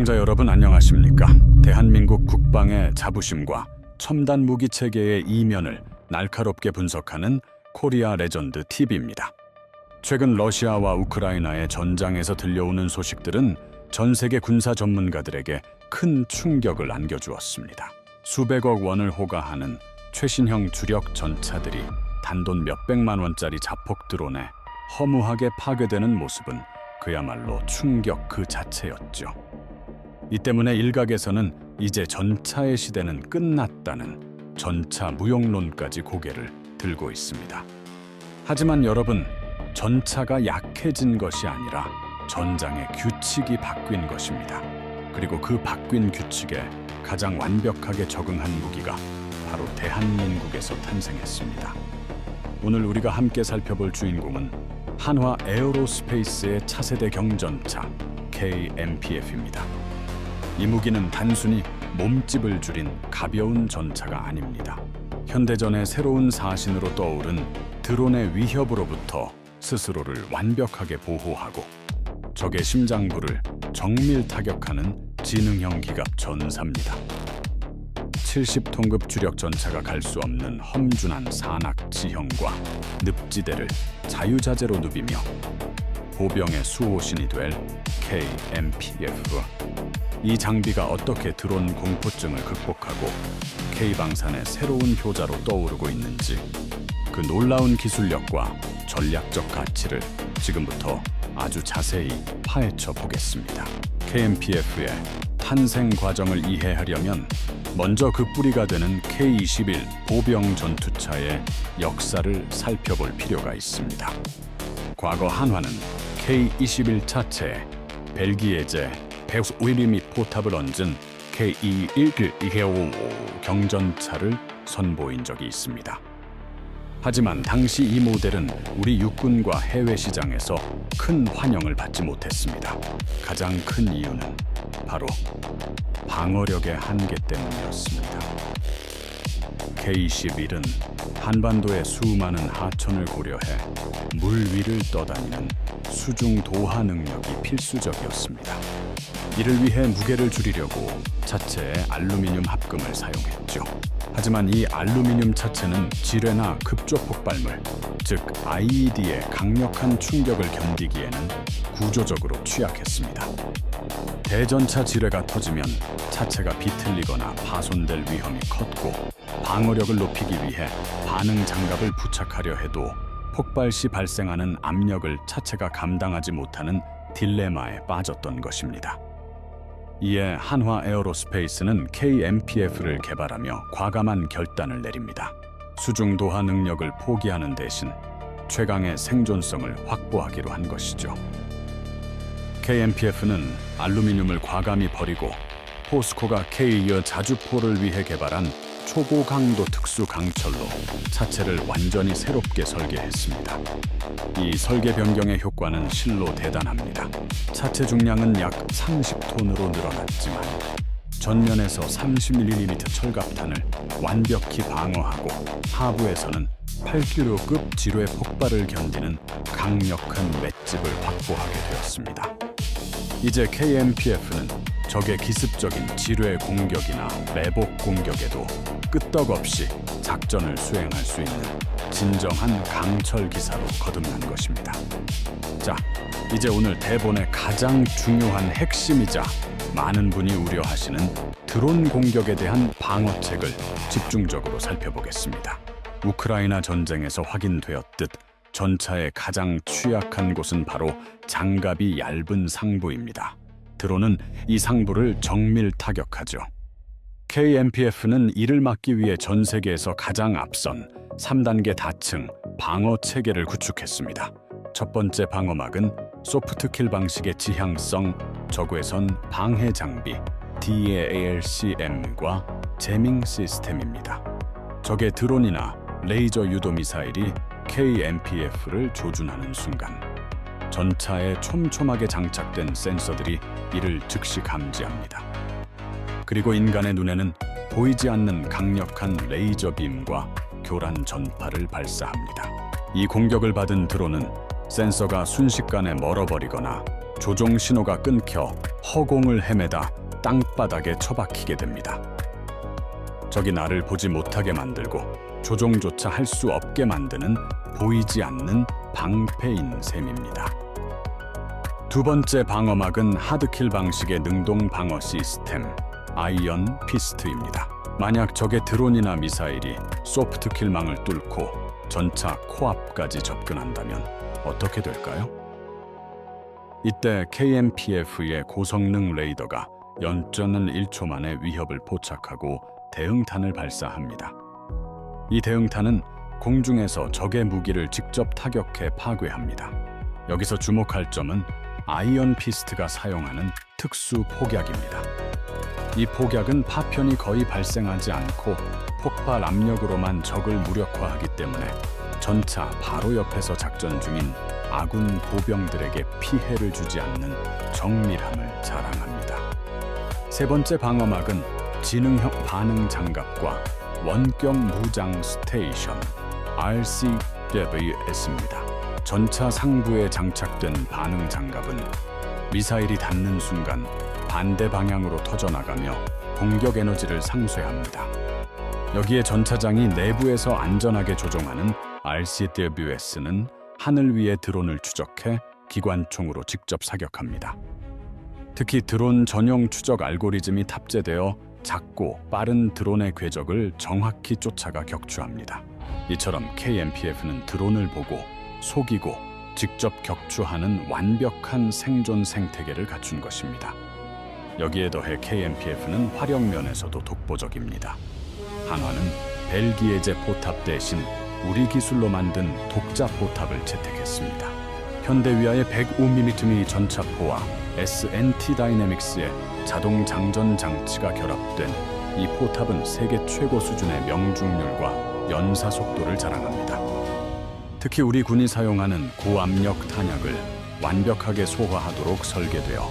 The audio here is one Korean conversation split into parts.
시청자 여러분 안녕하십니까? 대한민국 국방의 자부심과 첨단 무기 체계의 이면을 날카롭게 분석하는 코리아 레전드 TV입니다. 최근 러시아와 우크라이나의 전장에서 들려오는 소식들은 전 세계 군사 전문가들에게 큰 충격을 안겨주었습니다. 수백억 원을 호가하는 최신형 주력 전차들이 단돈 몇백만 원짜리 자폭 드론에 허무하게 파괴되는 모습은 그야말로 충격 그 자체였죠. 이 때문에 일각에서는 이제 전차의 시대는 끝났다는 전차 무용론까지 고개를 들고 있습니다. 하지만 여러분, 전차가 약해진 것이 아니라 전장의 규칙이 바뀐 것입니다. 그리고 그 바뀐 규칙에 가장 완벽하게 적응한 무기가 바로 대한민국에서 탄생했습니다. 오늘 우리가 함께 살펴볼 주인공은 한화 에어로스페이스의 차세대 경전차 KMPF입니다. 이 무기는 단순히 몸집을 줄인 가벼운 전차가 아닙니다. 현대전의 새로운 사신으로 떠오른 드론의 위협으로부터 스스로를 완벽하게 보호하고 적의 심장부를 정밀 타격하는 지능형 기갑 전사입니다. 70톤급 주력 전차가 갈 수 없는 험준한 산악 지형과 늪지대를 자유자재로 누비며 보병의 수호신이 될 KMPF. 이 장비가 어떻게 드론 공포증을 극복하고 K방산의 새로운 효자로 떠오르고 있는지 그 놀라운 기술력과 전략적 가치를 지금부터 아주 자세히 파헤쳐 보겠습니다. KMPF의 탄생 과정을 이해하려면 먼저 그 뿌리가 되는 K-21 보병 전투차의 역사를 살펴볼 필요가 있습니다. 과거 한화는 K-21 차체에 벨기에제 150mm 포탑을 얹은 K-21 경전차를 선보인 적이 있습니다. 하지만 당시 이 모델은 우리 육군과 해외 시장에서 큰 환영을 받지 못했습니다. 가장 큰 이유는 바로 방어력의 한계 때문이었습니다. K-21은 한반도의 수많은 하천을 고려해 물 위를 떠다니는 수중 도하 능력이 필수적이었습니다. 이를 위해 무게를 줄이려고 차체에 알루미늄 합금을 사용했죠. 하지만 이 알루미늄 차체는 지뢰나 급조 폭발물, 즉 IED의 강력한 충격을 견디기에는 구조적으로 취약했습니다. 대전차 지뢰가 터지면 차체가 비틀리거나 파손될 위험이 컸고 방어력을 높이기 위해 반응 장갑을 부착하려 해도 폭발 시 발생하는 압력을 차체가 감당하지 못하는 딜레마에 빠졌던 것입니다. 이에 한화 에어로스페이스는 KMPF를 개발하며 과감한 결단을 내립니다. 수중 도하 능력을 포기하는 대신 최강의 생존성을 확보하기로 한 것이죠. KMPF는 알루미늄을 과감히 버리고 포스코가 K이어 자주포를 위해 개발한 초고 강도 특수 강철로 차체를 완전히 새롭게 설계했습니다. 이 설계 변경의 효과는 실로 대단합니다. 차체 중량은 약 30톤으로 늘어났지만 전면에서 30mm 철갑탄을 완벽히 방어하고 하부에서는 8kg급 지뢰 폭발을 견디는 강력한 맷집을 확보하게 되었습니다. 이제 KMPF는 적의 기습적인 지뢰 공격이나 매복 공격에도 끄떡없이 작전을 수행할 수 있는 진정한 강철 기사로 거듭난 것입니다. 자, 이제 오늘 대본의 가장 중요한 핵심이자 많은 분이 우려하시는 드론 공격에 대한 방어책을 집중적으로 살펴보겠습니다. 우크라이나 전쟁에서 확인되었듯 전차의 가장 취약한 곳은 바로 장갑이 얇은 상부입니다. 드론은 이 상부를 정밀 타격하죠. KMPF는 이를 막기 위해 전 세계에서 가장 앞선 3단계 다층 방어 체계를 구축했습니다. 첫 번째 방어막은 소프트킬 방식의 지향성 저구에선 방해 장비 DALCM과 제밍 시스템입니다. 적의 드론이나 레이저 유도 미사일이 KMPF를 조준하는 순간 전차에 촘촘하게 장착된 센서들이 이를 즉시 감지합니다. 그리고 인간의 눈에는 보이지 않는 강력한 레이저 빔과 교란 전파를 발사합니다. 이 공격을 받은 드론은 센서가 순식간에 멀어버리거나 조종 신호가 끊겨 허공을 헤매다 땅바닥에 처박히게 됩니다. 적이 나를 보지 못하게 만들고 조종조차 할 수 없게 만드는 보이지 않는 방패인 셈입니다. 두 번째 방어막은 하드킬 방식의 능동 방어 시스템 아이언 피스트입니다. 만약 적의 드론이나 미사일이 소프트킬망을 뚫고 전차 코앞까지 접근한다면 어떻게 될까요? 이때 KMPF의 고성능 레이더가 연전은 1초 만에 위협을 포착하고 대응탄을 발사합니다. 이 대응탄은 공중에서 적의 무기를 직접 타격해 파괴합니다. 여기서 주목할 점은 아이언 피스트가 사용하는 특수 폭약입니다. 이 폭약은 파편이 거의 발생하지 않고 폭발 압력으로만 적을 무력화하기 때문에 전차 바로 옆에서 작전 중인 아군 보병들에게 피해를 주지 않는 정밀함을 자랑합니다. 세 번째 방어막은 지능형 반응 장갑과 원격 무장 스테이션 RCWS입니다. 전차 상부에 장착된 반응 장갑은 미사일이 닿는 순간 반대 방향으로 터져나가며 공격 에너지를 상쇄합니다. 여기에 전차장이 내부에서 안전하게 조종하는 RCWS는 하늘 위의 드론을 추적해 기관총으로 직접 사격합니다. 특히 드론 전용 추적 알고리즘이 탑재되어 작고 빠른 드론의 궤적을 정확히 쫓아가 격추합니다. 이처럼 KMPF는 드론을 보고 속이고 직접 격추하는 완벽한 생존 생태계를 갖춘 것입니다. 여기에 더해 KMPF는 활용 면에서도 독보적입니다. 한화는 벨기에제 포탑 대신 우리 기술로 만든 독자 포탑을 채택했습니다. 현대위아의 105mm 전차포와 SNT 다이내믹스의 자동 장전 장치가 결합된 이 포탑은 세계 최고 수준의 명중률과 연사 속도를 자랑합니다. 특히 우리 군이 사용하는 고압력 탄약을 완벽하게 소화하도록 설계되어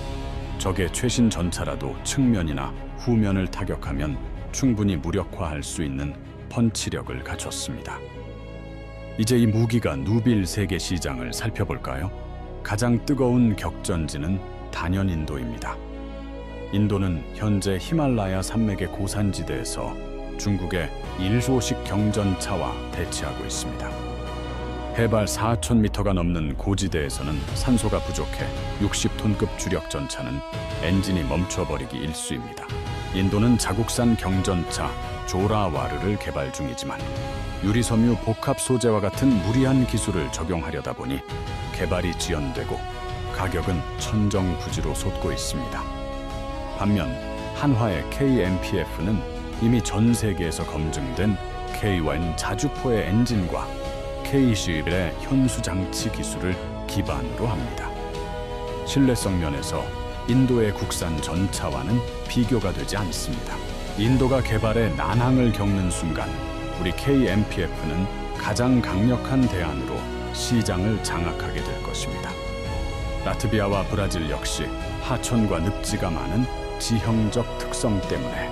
적의 최신 전차라도 측면이나 후면을 타격하면 충분히 무력화할 수 있는 펀치력을 갖췄습니다. 이제 이 무기가 누빌 세계 시장을 살펴볼까요? 가장 뜨거운 격전지는 단연 인도입니다. 인도는 현재 히말라야 산맥의 고산지대에서 중국의 일소식 경전차와 대치하고 있습니다. 해발 4,000m가 넘는 고지대에서는 산소가 부족해 60톤급 주력 전차는 엔진이 멈춰버리기 일쑤입니다. 인도는 자국산 경전차 조라와르를 개발 중이지만 유리섬유 복합 소재와 같은 무리한 기술을 적용하려다 보니 개발이 지연되고 가격은 천정부지로 솟고 있습니다. 반면 한화의 KMPF는 이미 전 세계에서 검증된 K1 자주포의 엔진과 K11의 현수 장치 기술을 기반으로 합니다. 신뢰성 면에서 인도의 국산 전차와는 비교가 되지 않습니다. 인도가 개발에 난항을 겪는 순간 우리 KMPF는 가장 강력한 대안으로 시장을 장악하게 될 것입니다. 라트비아와 브라질 역시 하천과 늪지가 많은 지형적 특성 때문에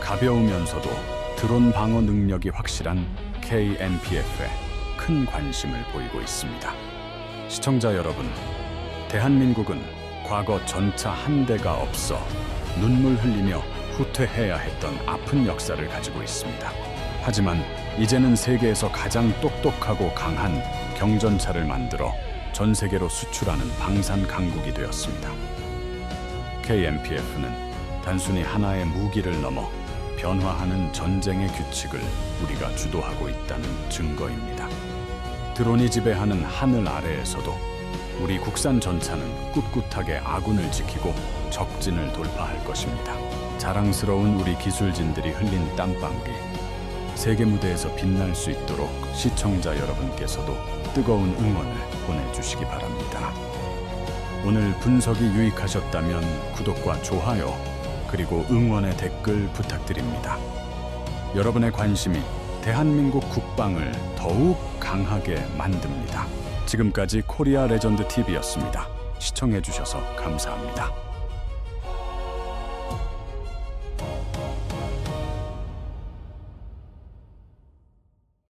가벼우면서도 드론 방어 능력이 확실한 KNPF에 큰 관심을 보이고 있습니다. 시청자 여러분, 대한민국은 과거 전차 한 대가 없어 눈물 흘리며 후퇴해야 했던 아픈 역사를 가지고 있습니다. 하지만 이제는 세계에서 가장 똑똑하고 강한 경전차를 만들어 전 세계로 수출하는 방산 강국이 되었습니다. KMPF는 단순히 하나의 무기를 넘어 변화하는 전쟁의 규칙을 우리가 주도하고 있다는 증거입니다. 드론이 지배하는 하늘 아래에서도 우리 국산 전차는 꿋꿋하게 아군을 지키고 적진을 돌파할 것입니다. 자랑스러운 우리 기술진들이 흘린 땀방울이 세계 무대에서 빛날 수 있도록 시청자 여러분께서도 뜨거운 응원을 보내주시기 바랍니다. 오늘 분석이 유익하셨다면 구독과 좋아요 그리고 응원의 댓글 부탁드립니다. 여러분의 관심이 대한민국 국방을 더욱 강하게 만듭니다. 지금까지 코리아 레전드 TV였습니다. 시청해주셔서 감사합니다.